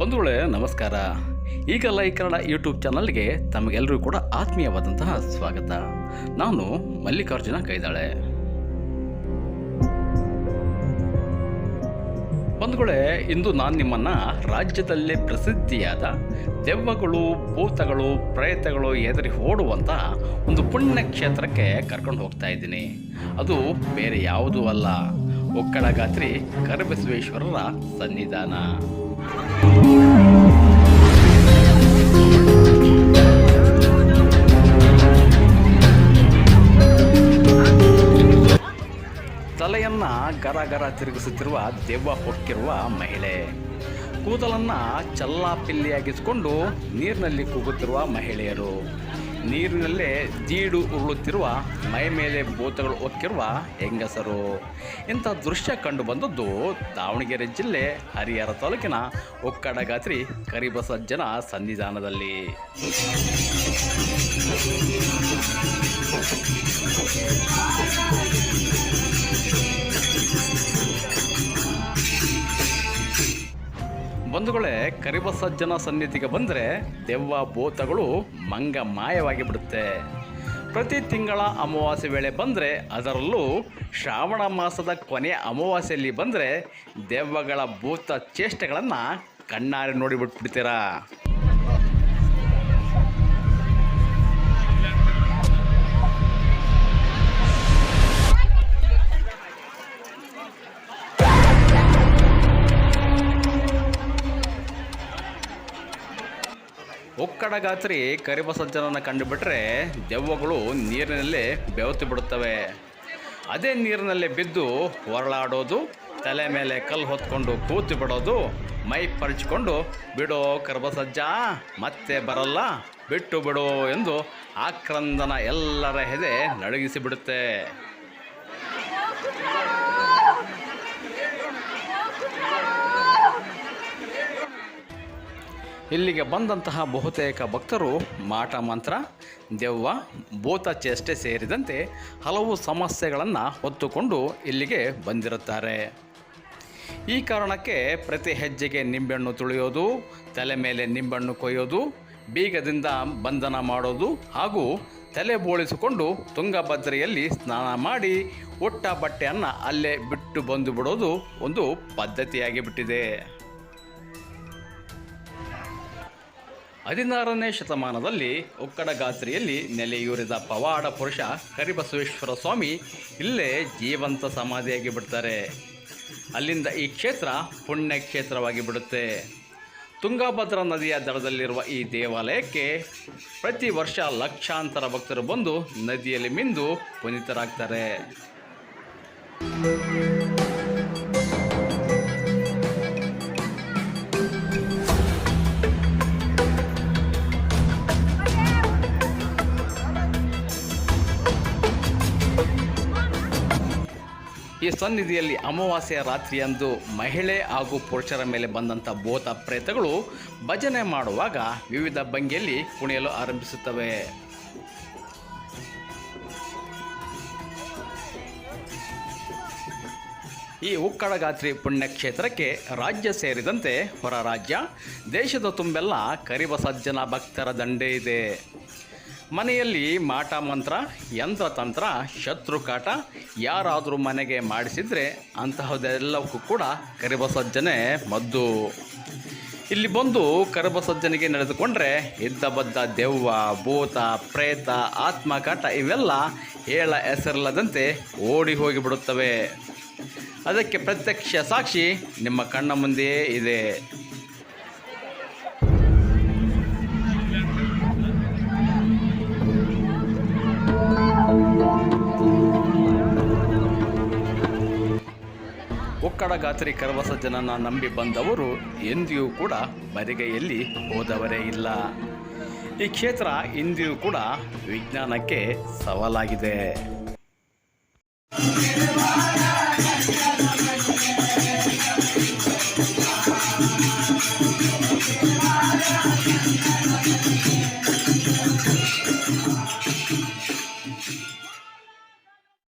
ಬಂಧುಗಳೇ, ನಮಸ್ಕಾರ. ಈಗ ಲೈ ಕನ್ನಡ ಯೂಟ್ಯೂಬ್ ಚಾನಲ್ಗೆ ತಮಗೆಲ್ಲರೂ ಕೂಡ ಆತ್ಮೀಯವಾದಂತಹ ಸ್ವಾಗತ. ನಾನು ಮಲ್ಲಿಕಾರ್ಜುನ ಕೈದಾಳೆ. ಬಂಧುಗಳೇ, ಇಂದು ನಾನು ನಿಮ್ಮನ್ನು ರಾಜ್ಯದಲ್ಲೇ ಪ್ರಸಿದ್ಧಿಯಾದ ದೆವ್ವಗಳು, ಭೂತಗಳು, ಪ್ರೇತಗಳು ಎದುರಿ ಓಡುವಂಥ ಒಂದು ಪುಣ್ಯ ಕ್ಷೇತ್ರಕ್ಕೆ ಕರ್ಕೊಂಡು ಹೋಗ್ತಾ ಇದ್ದೀನಿ. ಅದು ಬೇರೆ ಯಾವುದೂ ಅಲ್ಲ. ಒಕ್ಕಡಗಾತ್ರಿ ಕರಬಸವೇಶ್ವರರ ಸನ್ನಿಧಾನ. ತಲೆಯನ್ನ ಗರ ಗರ ತಿರುಗಿಸುತ್ತಿರುವ ದೆವ್ವ ಹೊಕ್ಕಿರುವ ಮಹಿಳೆ. ಕೂದಲನ್ನ ಚಲ್ಲಾಪಿಲ್ಲಿಯಾಗಿಸಿಕೊಂಡು ನೀರಿನಲ್ಲಿ ಕೂಗುತ್ತಿರುವ ಮಹಿಳೆಯರು. ನೀರಿನಲ್ಲೇ ಜೀಡು ಉರುಳುತ್ತಿರುವ ಮೈ ಮೇಲೆ ಭೂತಗಳು ಹೊಕ್ಕಿರುವ ಹೆಂಗಸರು. ಇಂಥ ದೃಶ್ಯ ಕಂಡು ಬಂದದ್ದು ದಾವಣಗೆರೆ ಜಿಲ್ಲೆ ಹರಿಹರ ತಾಲೂಕಿನ ಒಕ್ಕಡಗಾತ್ರಿ ಕರಿಬಸಜ್ಜನ ಸನ್ನಿಧಾನದಲ್ಲಿ. ಬಂಧುಗಳೇ ಕರಿಬಸಜ್ಜನ ಸನ್ನಿಧಿಗೆ ಬಂದರೆ ದೆವ್ವ ಭೂತಗಳು ಮಂಗ ಮಾಯವಾಗಿ ಬಿಡುತ್ತೆ. ಪ್ರತಿ ತಿಂಗಳ ಅಮಾವಾಸ್ಯೆ ವೇಳೆ ಬಂದರೆ ಅದರಲ್ಲೂ ಶ್ರಾವಣ ಮಾಸದ ಕೊನೆಯ ಅಮಾವಾಸ್ಯೆಯಲ್ಲಿ ಬಂದರೆ ದೆವ್ವಗಳ ಭೂತ ಚೇಷ್ಟೆಗಳನ್ನು ಕಣ್ಣಾರೆ ನೋಡಿಬಿಟ್ಬಿಡ್ತೀರಾ ಒಕ್ಕಡಗಾತ್ರಿ ಕರಿಬಸಜ್ಜನನ್ನು ಕಂಡುಬಿಟ್ರೆ ದೆವ್ವಗಳು ನೀರಿನಲ್ಲೇ ಬೆವತು ಬಿಡುತ್ತವೆ. ಅದೇ ನೀರಿನಲ್ಲಿ ಬಿದ್ದು ಹೊರಳಾಡೋದು ತಲೆ ಮೇಲೆ ಕಲ್ಲು ಹೊತ್ಕೊಂಡು ಕೂತು ಬಿಡೋದು, ಮೈ ಪರಿಚಿಕೊಂಡು, ಬಿಡೋ ಕರ್ಬಸಜ್ಜ ಮತ್ತೆ ಬರಲ್ಲ, ಬಿಟ್ಟು ಬಿಡೋ ಎಂದು ಆಕ್ರಂದನ ಎಲ್ಲರ ಹೆದೆ ನಡಗಿಸಿ ಇಲ್ಲಿಗೆ ಬಂದಂತಹ ಬಹುತೇಕ ಭಕ್ತರು ಮಾಟ ಮಂತ್ರ, ದೆವ್ವ, ಭೂತ ಚೇಷ್ಟೆ ಸೇರಿದಂತೆ ಹಲವು ಸಮಸ್ಯೆಗಳನ್ನು ಹೊತ್ತುಕೊಂಡು ಇಲ್ಲಿಗೆ ಬಂದಿರುತ್ತಾರೆ. ಈ ಕಾರಣಕ್ಕೆ ಪ್ರತಿ ಹೆಜ್ಜೆಗೆ ನಿಂಬೆಹಣ್ಣು ತುಳಿಯೋದು, ತಲೆ ಮೇಲೆ ನಿಂಬೆಹಣ್ಣು ಕೊಯ್ಯೋದು, ಬೀಗದಿಂದ ಬಂಧನ ಮಾಡೋದು ಹಾಗೂ ತಲೆ ಬೋಳಿಸಿಕೊಂಡು ತುಂಗಭದ್ರೆಯಲ್ಲಿ ಸ್ನಾನ ಮಾಡಿ ಒಟ್ಟ ಬಟ್ಟೆಯನ್ನು ಅಲ್ಲೇ ಬಿಟ್ಟು ಬಂದು ಬಿಡೋದು ಒಂದು ಪದ್ಧತಿಯಾಗಿ ಬಿಟ್ಟಿದೆ. ಹದಿನಾರನೇ ಶತಮಾನದಲ್ಲಿ ಒಕ್ಕಡಗಾತ್ರಿಯಲ್ಲಿ ನೆಲೆಯೂರಿದ ಪವಾಡ ಪುರುಷ ಕರಿಬಸವೇಶ್ವರ ಸ್ವಾಮಿ ಇಲ್ಲೇ ಜೀವಂತ ಸಮಾಧಿಯಾಗಿ ಬಿಡ್ತಾರೆ. ಅಲ್ಲಿಂದ ಈ ಕ್ಷೇತ್ರ ಪುಣ್ಯ ಕ್ಷೇತ್ರವಾಗಿ ಬಿಡುತ್ತೆ. ತುಂಗಭದ್ರಾ ನದಿಯ ದಡದಲ್ಲಿರುವ ಈ ದೇವಾಲಯಕ್ಕೆ ಪ್ರತಿ ವರ್ಷ ಲಕ್ಷಾಂತರ ಭಕ್ತರು ಬಂದು ನದಿಯಲ್ಲಿ ಮಿಂದು ಪುನೀತರಾಗ್ತಾರೆ. ಈ ಸನ್ನಿಧಿಯಲ್ಲಿ ಅಮಾವಾಸ್ಯೆಯ ರಾತ್ರಿಯಂದು ಮಹಿಳೆ ಹಾಗೂ ಪುರುಷರ ಮೇಲೆ ಬಂದಂಥ ಭೂತ ಪ್ರೇತಗಳು ಭಜನೆ ಮಾಡುವಾಗ ವಿವಿಧ ಭಂಗಿಯಲ್ಲಿ ಕುಣಿಯಲು ಆರಂಭಿಸುತ್ತವೆ. ಈ ಉಕ್ಕಡಗಾತ್ರಿ ಪುಣ್ಯಕ್ಷೇತ್ರಕ್ಕೆ ರಾಜ್ಯ ಸೇರಿದಂತೆ ಹೊರ ರಾಜ್ಯ, ದೇಶದ ತುಂಬೆಲ್ಲ ಕರಿಬಸಜ್ಜನ ಭಕ್ತರ ದಂಡೇ ಇದೆ. ಮನೆಯಲ್ಲಿ ಮಾಟ ಮಂತ್ರ ಯಂತ್ರತಂತ್ರ ಶತ್ರುಕಾಟ ಯಾರಾದರೂ ಮನೆಗೆ ಮಾಡಿಸಿದರೆ ಅಂತಹದೆಲ್ಲವಕ್ಕೂ ಕೂಡ ಕರಿಬಸಜ್ಜನೆ ಮದ್ದು. ಇಲ್ಲಿ ಬಂದು ಕರಿಬಸಜ್ಜನಿಗೆ ನಡೆದುಕೊಂಡ್ರೆ ಇದ್ದ ಬದ್ದ ದೆವ್ವ, ಭೂತ, ಪ್ರೇತ ಆತ್ಮಕಾಟ ಇವೆಲ್ಲ ಹೇಳ ಹೆಸರಿಲ್ಲದಂತೆ ಓಡಿ ಹೋಗಿಬಿಡುತ್ತವೆ. ಅದಕ್ಕೆ ಪ್ರತ್ಯಕ್ಷ ಸಾಕ್ಷಿ ನಿಮ್ಮ ಕಣ್ಣ ಮುಂದೆಯೇ ಇದೆ. ಒಕ್ಕಡಗಾತ್ರಿ ಜನನ ನಂಬಿ ಬಂದವರು ಎಂದಿಯೂ ಕೂಡ ಬರಿಗೈಯಲ್ಲಿ ಹೋದವರೇ ಇಲ್ಲ. ಈ ಕ್ಷೇತ್ರ ಇಂದಿಯೂ ಕೂಡ ವಿಜ್ಞಾನಕ್ಕೆ ಸವಾಲಾಗಿದೆ.